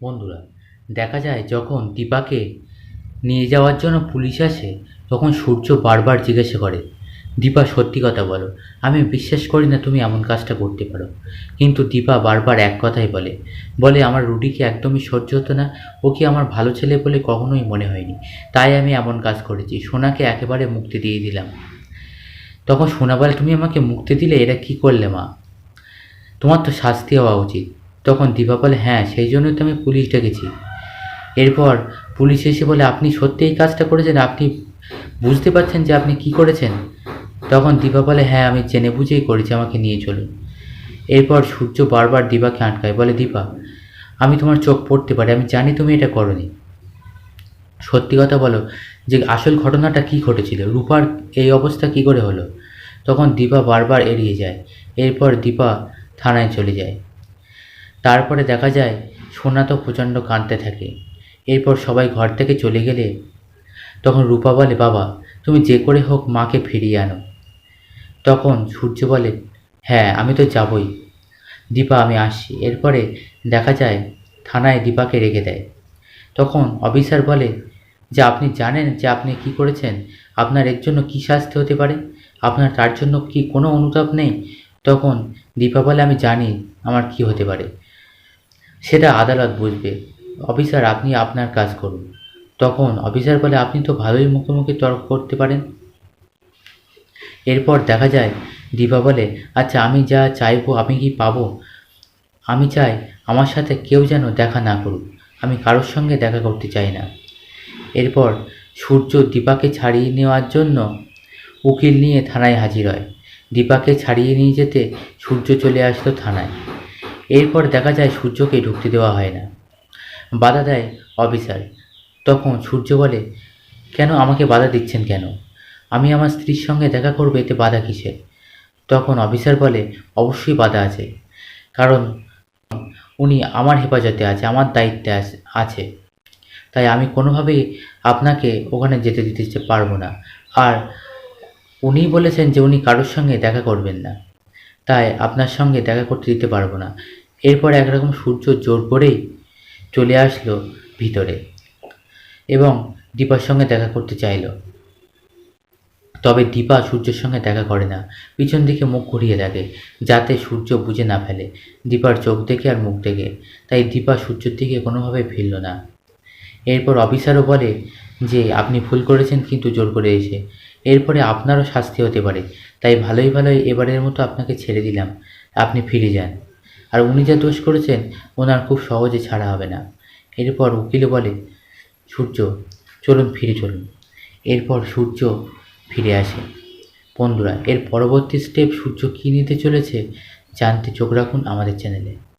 বন্ধুরা, দেখা যায় যখন দীপাকে নিয়ে যাওয়ার জন্য পুলিশ আসে, তখন সূর্য বারবার জিজ্ঞাসা করে, দীপা, সত্যি কথা বলো, আমি বিশ্বাস করি না তুমি এমন কাজটা করতে পারো। কিন্তু দীপা বারবার এক কথাই বলে বলে, আমার রুডিকে একদমই সহ্য হতো না ওকে আমার ভালো ছেলে বলে কখনোই মনে হয়নি, তাই আমি এমন কাজ করেছি, সোনাকে একেবারে মুক্তি দিয়ে দিলাম। তখন সোনা বলে তুমি আমাকে মুক্তি দিলে এটা কি করলে মা? তোমার তো শাস্তি হওয়া উচিত। তখন দীপা বলে হ্যাঁ সেই জন্যই তো আমি পুলিশ ডেকেছি। এরপর পুলিশ এসে বলে, আপনি সত্যি এই কাজটা করেছেন? আপনি বুঝতে পারছেন যে আপনি কি করেছেন? তখন দীপা বলে হ্যাঁ আমি জেনে বুঝেই করেছি, আমাকে নিয়ে চলুন। এরপর সূর্য বারবার দীপাকে আটকায়, বলে, দীপা, আমি তোমার চোখ পড়তে পারি, আমি জানি তুমি এটা করনি। সত্যি কথা বলো, যে আসল ঘটনাটা কি ঘটেছিল, রূপার এই অবস্থা কি করে হলো? তখন দীপা বারবার এড়িয়ে যায়। এরপর দীপা থানায় চলে যায়। তারপরে দেখা যায়, সোনা তো প্রচণ্ড কাঁদতে থাকে। এরপর সবাই ঘর থেকে চলে গেলে তখন রূপা বলে, বাবা, তুমি যে করে হোক মাকে ফিরিয়ে আনো। তখন সূর্য বলে হ্যাঁ আমি তো যাবই। দীপা, আমি আসছি। এরপরে দেখা যায়, থানায় দীপাকে রেখে দেয়। তখন অফিসার বলে, যে আপনি জানেন যে আপনি কি করেছেন, আপনার এর জন্য কী শাস্তি হতে পারে? আপনার তার জন্য কি কোনো অনুতাপ নেই? তখন দীপা বলে, আমি জানি আমার কি হতে পারে। সেটা আদালত বুঝবে। অফিসার, আপনি আপনার কাজ করুন। তখন অফিসার বলে, আপনি তো ভালোই মুখোমুখি মুখে তর্ক করতে পারেন। এরপর দেখা যায়, দীপা বলে আচ্ছা আমি যা চাইব আমি কি পাবো? আমি চাই আমার সাথে কেউ যেন দেখা না করুক। আমি কারোর সঙ্গে দেখা করতে চাই না। এরপর সূর্য দীপাকে ছাড়িয়ে নেওয়ার জন্য উকিল নিয়ে থানায় হাজির হয়। দীপাকে ছাড়িয়ে নিয়ে যেতে সূর্য চলে আসলো থানায়। এরপর দেখা যায় সূর্যকে ঢুকতে দেওয়া হয় না। বাধা দেয় অফিসার তখন সূর্য বলে, কেন আমাকে বাধা দিচ্ছেন কেন? আমি আমার স্ত্রীর সঙ্গে দেখা করব, এতে বাধা কিসের? তখন অফিসার বলে, অবশ্যই বাধা আছে। কারণ উনি আমার হেফাজতে আছে, আমার দায়িত্বে আছে তাই আমি কোনোভাবেই আপনাকে ওখানে যেতে দিতে পারব না। আর উনি বলেছেন যে উনি কারোর সঙ্গে দেখা করবেন না। তাই আপনার সঙ্গে দেখা করতে দিতে পারব না। এরপর একরকম সূর্য জোর করেই চলে আসলো ভিতরে এবং দীপার সঙ্গে দেখা করতে চাইলো। তবে দীপা সূর্যের সঙ্গে দেখা করে না। পিছন দিকে মুখ ঘুরিয়ে থাকে যাতে সূর্য বুঝে না ফেলে। দীপার চোখ দেখে আর মুখ দেখে, তাই দীপা সূর্যের দিকে কোনোভাবে ফিরল না। এরপর অফিসারও বলে যে, আপনি ভুল করেছেন কিন্তু জোর করে এসে। এরপরে আপনারও শাস্তি হতে পারে। তাই ভালোই ভালোই এবারের মতো আপনাকে ছেড়ে দিলাম। আপনি ফিরে যান। আর উনি যা দোষ করেছেন, ওনার খুব সহজে ছাড়া হবে না। এরপর উকিল বলে, সূর্য, চলুন, ফিরে চলুন। এরপর সূর্য ফিরে আসে। বন্ধুরা, এর পরবর্তী স্টেপ সূর্য কী নিতে চলেছে, জানতে চোখ রাখুন আমাদের চ্যানেলে